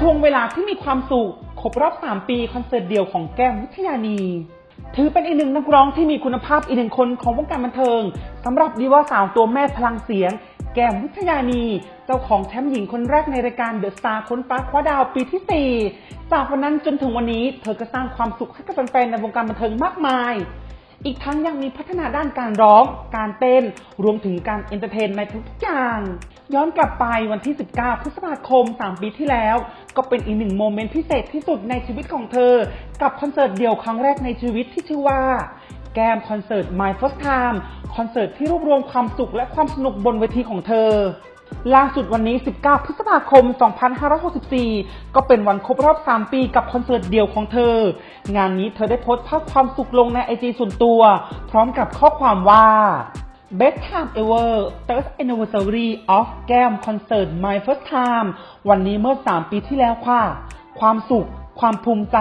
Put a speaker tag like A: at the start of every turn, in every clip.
A: ช่วงเวลาที่มีความสุขครบรอบ 3 ปีคอนเสิร์ตเดี่ยวของแก้มวิทยานี ถือเป็นอีกหนึ่งนักร้องที่มีคุณภาพอีกหนึ่งคนของวงการบันเทิงสำหรับดีว่าสาวตัวแม่พลังเสียง แก้มวิทยานี เจ้าของแชมป์หญิงคนแรกในรายการเดอะสตาร์ค้นฟ้าคว้าดาวปีที่ 4 จากวันนั้นจนถึงวันนี้ เธอก็สร้างความสุขให้กับแฟนๆในวงการบันเทิงมากมาย อีกทั้งยังมีพัฒนาด้านการร้อง การเต้น รวมถึงการเอนเตอร์เทนในทุกอย่าง ย้อนกลับไปวันที่ 19 พฤษภาคม 3 ปีที่แล้ว ก็เป็นอีกหนึ่งโมเมนต์พิเศษที่สุดในชีวิตของเธอ กับคอนเสิร์ตเดี่ยวครั้งแรกในชีวิตที่ชื่อว่า แกมคอนเสิร์ต My First Time คอนเสิร์ตที่รวบรวมความสุขและความสนุกบนเวทีของเธอ ล่าสุดวันนี้ 19 พฤษภาคม 2564 ก็เป็นวันครบรอบ 3 ปีกับคอนเสิร์ตเดี่ยวของเธอ งานนี้เธอได้โพสต์ภาพความสุขลงในไอจีส่วนตัว พร้อมกับข้อความว่า Best time ever third anniversary of แก้มคอนเสิร์ต My First Time วันนี้เมื่อ 3 ปีที่แล้วค่ะ ความสุข ความภูมิใจ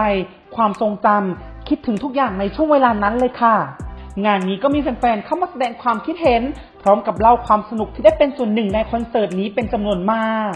A: ความทรงจำ คิดถึงทุกอย่างในช่วงเวลานั้นเลยค่ะ งานนี้ก็มีแฟนๆเข้ามาแสดงความคิดเห็น พร้อมกับเล่าความสนุกที่ได้เป็นส่วนหนึ่งในคอนเสิร์ตนี้เป็นจำนวนมาก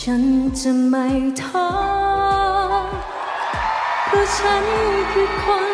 B: ฉันจะไม่ท้อเพราะฉันคือคน